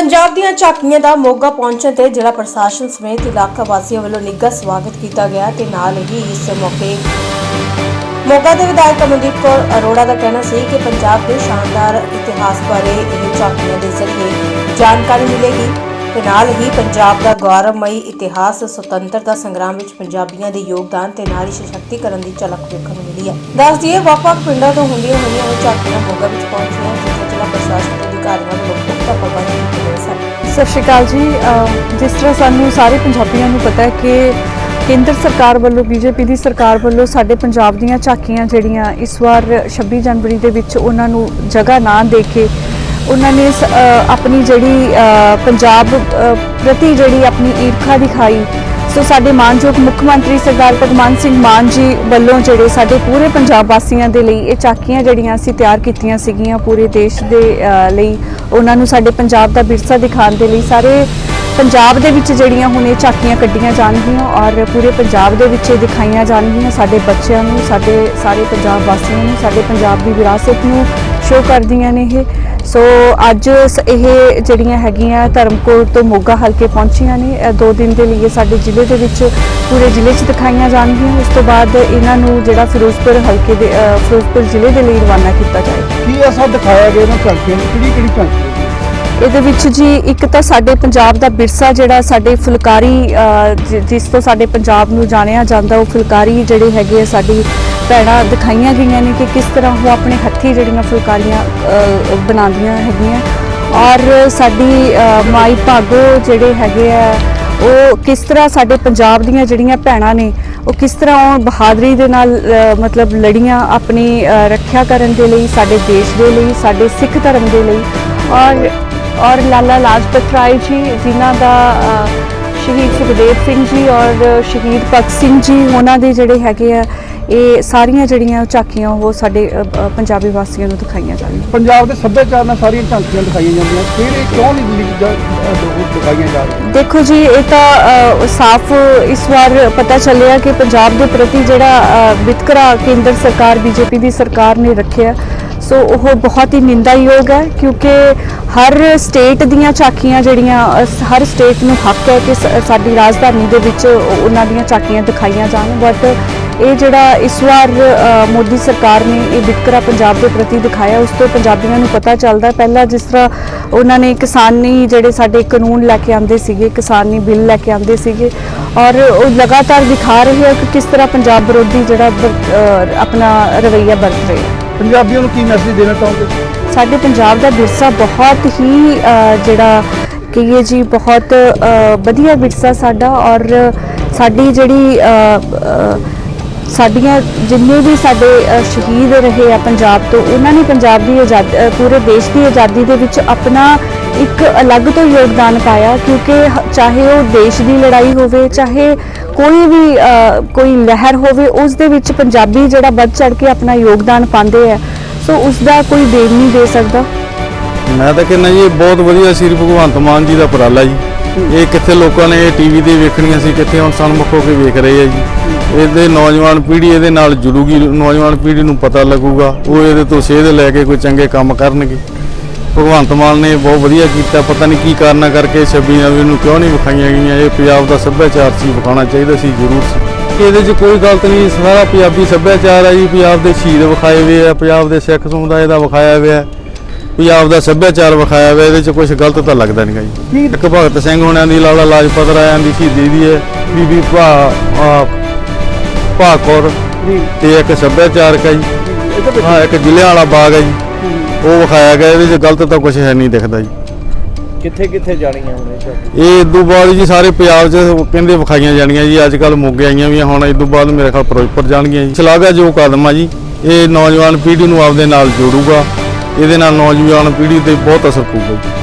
ਪੰਜਾਬ ਦੀਆਂ ਝਾਕੀਆਂ ਦਾ ਮੋਗਾ ਪਹੁੰਚਣ ਤੇ ਜ਼ਿਲ੍ਹਾ ਪ੍ਰਸ਼ਾਸਨ ਸਮੇਤ ਇਲਾਕਾ ਵਾਸੀਆਂ ਵੱਲੋਂ ਨਿੱਘਾ ਸਵਾਗਤ ਕੀਤਾ ਗਿਆ ਤੇ ਨਾਲ ਹੀ ਇਸ ਮੌਕੇ ਮੋਗਾ ਦੇ ਵਿਧਾਇਕ ਅਮਨਦੀਪ ਕੌਰ ਅਰੋੜਾ ਦਾ ਕਹਿਣਾ ਸੀ ਕਿ ਪੰਜਾਬ ਦੇ ਸ਼ਾਨਦਾਰ ਇਤਿਹਾਸ ਬਾਰੇ ਇਹ ਝਾਕੀਆਂ ਦੇ ਜ਼ਰੀਏ ਜਾਣਕਾਰੀ ਮਿਲੇਗੀ ਤੇ ਨਾਲ ਹੀ ਪੰਜਾਬ ਦਾ ਗੌਰਵਮਈ ਇਤਿਹਾਸ, ਸੁਤੰਤਰਤਾ ਸੰਗਰਾਮ ਵਿੱਚ ਪੰਜਾਬੀਆਂ ਦੇ ਯੋਗਦਾਨ ਤੇ ਨਾਰੀ ਸਸ਼ਕਤੀਕਰਨ ਦੀ ਝਲਕ ਵੇਖਣ ਨੂੰ ਮਿਲੀ ਹੈ। ਦੱਸ ਦਈਏ, ਵੱਖ-ਵੱਖ ਪਿੰਡਾਂ ਤੋਂ ਹੁੰਦੀਆਂ ਹੋਈਆਂ ਇਹ ਝਾਕੀਆਂ ਮੋਗਾ ਵਿੱਚ ਪਹੁੰਚੀਆਂ ਜਿੱਥੇ ਜ਼ਿਲ੍ਹਾ ਪ੍ਰਸ਼ਾਸਨ ਅਧਿਕਾਰੀਆਂ ਵੱਲੋਂ ਪੁਖਤਾ ਪ੍ਰਬੰਧ ਕੀਤੇ ਗਏ ਸਤਿ ਸ਼੍ਰੀ ਅਕਾਲ ਜੀ ਜਿਸ ਤਰ੍ਹਾਂ ਸਾਨੂੰ ਸਾਰੇ ਪੰਜਾਬੀਆਂ ਨੂੰ ਪਤਾ ਹੈ ਕਿ ਕੇਂਦਰ ਸਰਕਾਰ ਵੱਲੋਂ, ਬੀਜੇਪੀ ਦੀ ਸਰਕਾਰ ਵੱਲੋਂ ਸਾਡੇ ਪੰਜਾਬ ਦੀਆਂ ਝਾਕੀਆਂ ਜਿਹੜੀਆਂ ਇਸ ਵਾਰ 26 ਜਨਵਰੀ ਦੇ ਵਿੱਚ ਉਹਨਾਂ ਨੂੰ ਜਗ੍ਹਾ ਨਾ ਦੇ ਕੇ ਉਹਨਾਂ ਨੇ ਸ- ਆਪਣੀ ਜਿਹੜੀ ਪੰਜਾਬ ਪ੍ਰਤੀ ਜਿਹੜੀ ਆਪਣੀ ਈਰਖਾ ਦਿਖਾਈ ਸੋ ਸਾਡੇ ਮਾਨਯੋਗ ਮੁੱਖ ਮੰਤਰੀ ਸਰਦਾਰ ਭਗਵੰਤ ਸਿੰਘ ਮਾਨ ਜੀ ਵੱਲੋਂ ਜਿਹੜੇ ਸਾਡੇ ਪੂਰੇ ਪੰਜਾਬ ਵਾਸੀਆਂ ਦੇ ਲਈ ਇਹ ਝਾਕੀਆਂ ਜਿਹੜੀਆਂ ਅਸੀਂ ਤਿਆਰ ਕੀਤੀਆਂ ਸੀਗੀਆਂ ਪੂਰੇ ਦੇਸ਼ ਦੇ ਲਈ, ਉਹਨਾਂ ਨੂੰ ਸਾਡੇ ਪੰਜਾਬ ਦਾ ਵਿਰਸਾ ਦਿਖਾਉਣ ਦੇ ਲਈ ਸਾਰੇ ਪੰਜਾਬ ਦੇ ਵਿੱਚ ਜਿਹੜੀਆਂ ਹੁਣ ਇਹ ਝਾਕੀਆਂ ਕੱਢੀਆਂ ਜਾਣਗੀਆਂ ਔਰ ਪੂਰੇ ਪੰਜਾਬ ਦੇ ਵਿੱਚ ਇਹ ਦਿਖਾਈਆਂ ਜਾਣਗੀਆਂ ਸਾਡੇ ਬੱਚਿਆਂ ਨੂੰ, ਸਾਡੇ ਸਾਰੇ ਪੰਜਾਬ ਵਾਸੀਆਂ ਨੂੰ, ਸਾਡੇ ਪੰਜਾਬ ਦੀ ਵਿਰਾਸਤ ਨੂੰ ਸ਼ੋਅ ਕਰਦੀਆਂ ਨੇ ਇਹ। ਸੋ ਅੱਜ ਇਹ ਜਿਹੜੀਆਂ ਹੈਗੀਆਂ ਧਰਮਕੋਟ ਤੋਂ ਮੋਗਾ ਹਲਕੇ ਪਹੁੰਚੀਆਂ ਨੇ। ਇਹ ਦੋ ਦਿਨ ਦੇ ਲਈ ਸਾਡੇ ਜ਼ਿਲ੍ਹੇ ਦੇ ਵਿੱਚ ਪੂਰੇ ਜ਼ਿਲ੍ਹੇ 'ਚ ਦਿਖਾਈਆਂ ਜਾਣਗੀਆਂ। ਉਸ ਤੋਂ ਬਾਅਦ ਇਹਨਾਂ ਨੂੰ ਜਿਹੜਾ ਫਿਰੋਜ਼ਪੁਰ ਹਲਕੇ ਦੇ ਫਿਰੋਜ਼ਪੁਰ ਜ਼ਿਲ੍ਹੇ ਦੇ ਲਈ ਰਵਾਨਾ ਕੀਤਾ ਜਾਏਗਾ ਕੀ ਐਸਾ ਦਿਖਾਇਆ ਗਿਆ ਇਹਨਾਂ ਝਾਕੀਆਂ ਨੂੰ ਕਿਹੜੀ ਕਿਹੜੀ ਝਾਕੀ? ਇਹਦੇ ਵਿੱਚ ਜੀ ਇੱਕ ਤਾਂ ਸਾਡੇ ਪੰਜਾਬ ਦਾ ਵਿਰਸਾ ਜਿਹੜਾ ਸਾਡੇ ਫੁਲਕਾਰੀ ਜਿਸ ਤੋਂ ਸਾਡੇ ਪੰਜਾਬ ਨੂੰ ਜਾਣਿਆ ਜਾਂਦਾ ਉਹ ਫੁਲਕਾਰੀ ਜਿਹੜੇ ਹੈਗੇ ਆ ਸਾਡੀ ਭੈਣਾਂ ਦਿਖਾਈਆਂ ਗਈਆਂ ਨੇ ਕਿ ਕਿਸ ਤਰ੍ਹਾਂ ਉਹ ਆਪਣੇ ਹੱਥੀਂ ਜਿਹੜੀਆਂ ਫੁਲਕਾਰੀਆਂ ਬਣਾਉਂਦੀਆਂ ਹੈਗੀਆਂ। ਔਰ ਸਾਡੀ ਮਾਈ ਭਾਗੋ ਜਿਹੜੇ ਹੈਗੇ ਆ, ਉਹ ਕਿਸ ਤਰ੍ਹਾਂ ਸਾਡੇ ਪੰਜਾਬ ਦੀਆਂ ਜਿਹੜੀਆਂ ਭੈਣਾਂ ਨੇ, ਉਹ ਕਿਸ ਤਰ੍ਹਾਂ ਉਹ ਬਹਾਦਰੀ ਦੇ ਨਾਲ ਮਤਲਬ ਲੜੀਆਂ ਆਪਣੀ ਰੱਖਿਆ ਕਰਨ ਦੇ ਲਈ, ਸਾਡੇ ਦੇਸ਼ ਦੇ ਲਈ, ਸਾਡੇ ਸਿੱਖ ਧਰਮ ਦੇ ਲਈ। ਔਰ ਔਰ ਲਾਲਾ ਲਾਜਪਤ ਰਾਏ ਜੀ, ਜਿਨ੍ਹਾਂ ਦਾ ਸ਼ਹੀਦ ਸੁਖਦੇਵ ਸਿੰਘ ਜੀ ਔਰ ਸ਼ਹੀਦ ਭਗਤ ਸਿੰਘ ਜੀ, ਉਹਨਾਂ ਦੇ ਜਿਹੜੇ ਹੈਗੇ ਆ ਇਹ ਸਾਰੀਆਂ ਜਿਹੜੀਆਂ ਝਾਕੀਆਂ ਉਹ ਸਾਡੇ ਪੰਜਾਬੀ ਵਾਸੀਆਂ ਨੂੰ ਦਿਖਾਈਆਂ ਜਾਣਗੀਆਂ ਪੰਜਾਬ ਦੇ ਸੱਭਿਆਚਾਰ ਨਾਲ ਸਾਰੀਆਂ ਝਾਕੀਆਂ ਦਿਖਾਈਆਂ ਜਾਂਦੀਆਂ। ਕਿਹੜੇ ਕਿਉਂ ਨਹੀਂ ਦਿਖਾਈਆਂ ਜਾ ਰਹੀਆਂ? ਦੇਖੋ ਜੀ ਇਹ ਤਾਂ ਸਾਫ਼ ਇਸ ਵਾਰ ਪਤਾ ਚੱਲਿਆ ਕਿ ਪੰਜਾਬ ਦੇ ਪ੍ਰਤੀ ਜਿਹੜਾ ਵਿਤਕਰਾ ਕੇਂਦਰ ਸਰਕਾਰ ਬੀਜੇਪੀ ਦੀ ਸਰਕਾਰ ਨੇ ਰੱਖਿਆ ਸੋ ਉਹ ਬਹੁਤ ਹੀ ਨਿੰਦਾਯੋਗ ਹੈ ਕਿਉਂਕਿ ਹਰ ਸਟੇਟ ਦੀਆਂ ਝਾਕੀਆਂ ਜਿਹੜੀਆਂ ਹਰ ਸਟੇਟ ਨੂੰ ਹੱਕ ਹੈ ਕਿ ਸਾਡੀ ਰਾਜਧਾਨੀ ਦੇ ਵਿੱਚ ਉਹ- ਉਹਨਾਂ ਦੀਆਂ ਝਾਕੀਆਂ ਦਿਖਾਈਆਂ ਜਾਣ ਬਟ ਇਹ ਜਿਹੜਾ ਇਸ ਵਾਰ ਮੋਦੀ ਸਰਕਾਰ ਨੇ ਇਹ ਵਿਤਕਰਾ ਪੰਜਾਬ ਦੇ ਪ੍ਰਤੀ ਦਿਖਾਇਆ ਉਸ ਤੋਂ ਪੰਜਾਬੀਆਂ ਨੂੰ ਪਤਾ ਚੱਲਦਾ ਪਹਿਲਾਂ ਜਿਸ ਤਰ੍ਹਾਂ ਉਹਨਾਂ ਨੇ ਕਿਸਾਨੀ ਜਿਹੜੇ ਸਾਡੇ ਕਾਨੂੰਨ ਲੈ ਕੇ ਆਂਦੇ ਸੀਗੇ ਕਿਸਾਨੀ ਬਿੱਲ ਲੈ ਕੇ ਆਂਦੇ ਸੀਗੇ ਔਰ ਉਹ ਲਗਾਤਾਰ ਦਿਖਾ ਰਹੇ ਹੈ ਕਿ ਕਿਸ ਤਰ੍ਹਾਂ ਪੰਜਾਬ ਵਿਰੋਧੀ ਜਿਹੜਾ ਆਪਣਾ ਰਵੱਈਆ ਵਰਤ ਰਹੇ ਪੰਜਾਬੀਆਂ ਨੂੰ ਕੀ ਮੈਸੇਜ ਦੇਣਾ ਚਾਹੋਗੇ? ਸਾਡੇ ਪੰਜਾਬ ਦਾ ਵਿਰਸਾ ਬਹੁਤ ਹੀ ਜਿਹੜਾ ਕਹੀਏ ਜੀ ਬਹੁਤ ਵਧੀਆ ਵਿਰਸਾ ਸਾਡਾ ਔਰ ਸਾਡੀ ਜਿਹੜੀ ਸਾਡੀਆਂ ਜਿੰਨੇ ਵੀ ਸਾਡੇ ਸ਼ਹੀਦ ਰਹੇ ਆ ਪੰਜਾਬ ਤੋਂ, ਉਹਨਾਂ ਨੇ ਪੰਜਾਬ ਦੀ ਆਜ਼ਾਦ ਪੂਰੇ ਦੇਸ਼ ਦੀ ਆਜ਼ਾਦੀ ਦੇ ਵਿੱਚ ਆਪਣਾ ਇੱਕ ਅਲੱਗ ਤੋਂ ਯੋਗਦਾਨ ਪਾਇਆ, ਕਿਉਂਕਿ ਚਾਹੇ ਉਹ ਦੇਸ਼ ਦੀ ਲੜਾਈ ਹੋਵੇ, ਚਾਹੇ ਕੋਈ ਵੀ ਕੋਈ ਲਹਿਰ ਹੋਵੇ, ਉਸ ਦੇ ਵਿੱਚ ਪੰਜਾਬੀ ਜਿਹੜਾ ਵੱਧ ਚੜ ਕੇ ਆਪਣਾ ਯੋਗਦਾਨ ਪਾਉਂਦੇ ਆ। ਸੋ ਉਸ ਦਾ ਕੋਈ ਦੇਣ ਨਹੀਂ ਦੇ ਸਕਦਾ। ਮੈਂ ਤਾਂ ਕਹਿੰਦਾ ਜੀ ਬਹੁਤ ਵਧੀਆ ਸ੍ਰੀ ਭਗਵੰਤ ਮਾਨ ਜੀ ਦਾ ਉਪਰਾਲਾ ਜੀ। ਇਹ ਕਿੱਥੇ ਲੋਕਾਂ ਨੇ ਇਹ ਟੀਵੀ ਤੇ ਵੇਖਣੀਆਂ ਸੀ, ਕਿੱਥੇ ਹੁਣ ਸਨਮੁਖ ਹੋ ਕੇ ਵੇਖ ਰਹੇ ਆ ਜੀ। ਇਹਦੇ ਨੌਜਵਾਨ ਪੀੜ੍ਹੀ ਇਹਦੇ ਨਾਲ ਜੁੜੂਗੀ, ਨੌਜਵਾਨ ਪੀੜ੍ਹੀ ਨੂੰ ਪਤਾ ਲੱਗੂਗਾ, ਉਹ ਇਹਦੇ ਤੋਂ ਸੇਧ ਲੈ ਕੇ ਕੋਈ ਚੰਗੇ ਕੰਮ ਕਰਨਗੇ। ਭਗਵੰਤ ਮਾਨ ਨੇ ਬਹੁਤ ਵਧੀਆ ਕੀਤਾ, ਪਤਾ ਨਹੀਂ ਕੀ ਕਾਰਨਾਂ ਕਰਕੇ 26 ਜਨਵਰੀ ਨੂੰ ਕਿਉਂ ਨਹੀਂ ਵਿਖਾਈਆਂ ਗਈਆਂ, ਇਹ ਪੰਜਾਬ ਦਾ ਸੱਭਿਆਚਾਰ ਸੀ, ਵਿਖਾਉਣਾ ਚਾਹੀਦਾ ਸੀ, ਜ਼ਰੂਰ ਸੀ। ਇਹਦੇ 'ਚ ਕੋਈ ਗਲਤ ਨਹੀਂ, ਸਾਰਾ ਪੰਜਾਬੀ ਸੱਭਿਆਚਾਰ ਹੈ ਜੀ, ਪੰਜਾਬ ਦੇ ਸ਼ਹੀਦ ਵਿਖਾਏ ਹੋਏ ਆ, ਪੰਜਾਬ ਦੇ ਸਿੱਖ ਸਮੁਦਾਇ ਦਾ ਵਿਖਾਇਆ ਹੋਇਆ, ਪੰਜਾਬ ਦਾ ਸੱਭਿਆਚਾਰ ਵਿਖਾਇਆ ਹੋਇਆ, ਇਹਦੇ 'ਚ ਕੁਝ ਗਲਤ ਤਾਂ ਲੱਗਦਾ ਨਹੀਂਗਾ ਜੀ। ਇੱਕ ਭਗਤ ਸਿੰਘ ਹੋਣਿਆਂ ਦੀ, ਲਾਲਾ ਲਾਜਪਤ ਰਾਇਆਂ ਦੀ ਸ਼ਹੀਦੀ ਦੀ ਹੈ, ਬੀਬੀ ਭਾ ਭਾਕੌਰ ਜੀ। ਤੇ ਇੱਕ ਸੱਭਿਆਚਾਰਕ ਹੈ ਜੀ ਵਿੱਚ ਹਾਂ ਇੱਕ ਜ਼ਿਲ੍ਹਿਆਂ ਵਾਲਾ ਬਾਗ ਹੈ ਜੀ। ਉਹ ਵਿਖਾਇਆ ਗਿਆ ਇਹਦੇ 'ਚ ਗਲਤ ਤਾਂ ਕੁਝ ਹੈ ਨਹੀਂ ਦਿਖਦਾ ਜੀ। ਕਿੱਥੇ ਕਿੱਥੇ ਜਾਣੀਆਂ ਹੁਣ ਇਹ? ਇਹ ਇਦੋਂ ਬਾਅਦ ਜੀ ਸਾਰੇ ਪੰਜਾਬ 'ਚ ਕਹਿੰਦੇ ਵਿਖਾਈਆਂ ਜਾਣੀਆਂ ਜੀ ਅੱਜ ਕੱਲ ਮੋਗੇ ਆਈਆਂ ਵੀ ਆ, ਹੁਣ ਇਦੋਂ ਬਾਅਦ ਮੇਰੇ ਖਿਆਲ ਫਿਰੋਜ਼ਪੁਰ ਜਾਣਗੀਆਂ ਜੀ। ਸ਼ਲਾਘਾ ਜੋ ਕਦਮ ਆ ਜੀ ਇਹ ਨੌਜਵਾਨ ਪੀੜ੍ਹੀ ਨੂੰ ਆਪਦੇ ਨਾਲ ਜੋੜੂਗਾ। ਇਹਦੇ ਨਾਲ ਨੌਜਵਾਨ ਪੀੜ੍ਹੀ ਤੇ ਬਹੁਤ ਅਸਰ ਪਊਗਾ ਜੀ।